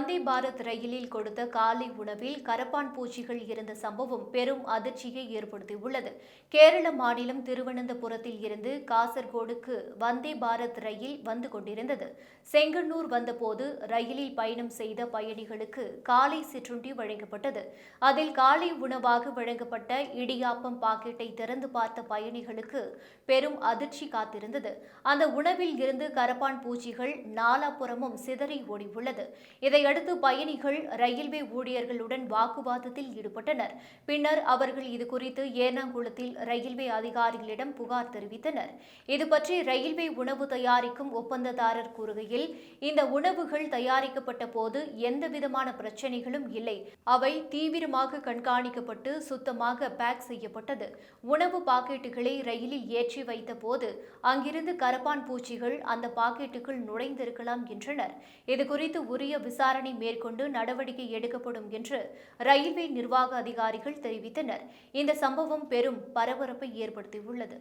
வந்தே பாரத் ரயிலில் கொடுத்த காலை உணவில் கரப்பான் பூச்சிகள் இருந்த சம்பவம் பெரும் அதிர்ச்சியை ஏற்படுத்தியுள்ளது. கேரள மாநிலம் திருவனந்தபுரத்தில் இருந்து காசர்கோடுக்கு வந்தே பாரத் ரயில் வந்து கொண்டிருந்தது. செங்கன்னூர் வந்தபோது ரயிலில் பயணம் செய்த பயணிகளுக்கு காலை சிற்றுண்டி வழங்கப்பட்டது. அதில் காலை உணவாக வழங்கப்பட்ட இடியாப்பம் பாக்கெட்டை திறந்து பார்த்த பயணிகளுக்கு பெரும் அதிர்ச்சி காத்திருந்தது. அந்த உணவில் இருந்து கரப்பான் பூச்சிகள் நாலாபுறமும் சிதறி ஓடியுள்ளது. இதையடுத்து பயணிகள் ரயில்வே ஊழியர்களுடன் வாக்குவாதத்தில் ஈடுபட்டனர். பின்னர் அவர்கள் இது குறித்து ஏனாங்குளத்தில் ரயில்வே அதிகாரிகளிடம் புகார் தெரிவித்தனர். இது பற்றி ரயில்வே உணவு தயாரிக்கும் ஒப்பந்ததாரர் கூறுகையில் இந்த உணவுகள் தயாரிக்கப்பட்ட போது எந்தவிதமான பிரச்சனைகளும் இல்லை. அவை தீவிரமாக கண்காணிக்கப்பட்டு சுத்தமாக பேக் செய்யப்பட்டது. உணவு பாக்கெட்டுகளை ரயிலில் ஏற்றி வைத்த போது அங்கிருந்து கரப்பான் பூச்சிகள் அந்த பாக்கெட்டுக்குள் நுழைந்திருக்கலாம் என்றனர். இதுகுறித்து உரிய விசாரணை விசாரணை மேற்கொண்டு நடவடிக்கை எடுக்கப்படும் என்று ரயில்வே நிர்வாக அதிகாரிகள் தெரிவித்தனர். இந்த சம்பவம் பெரும் பரபரப்பை ஏற்படுத்தியுள்ளது.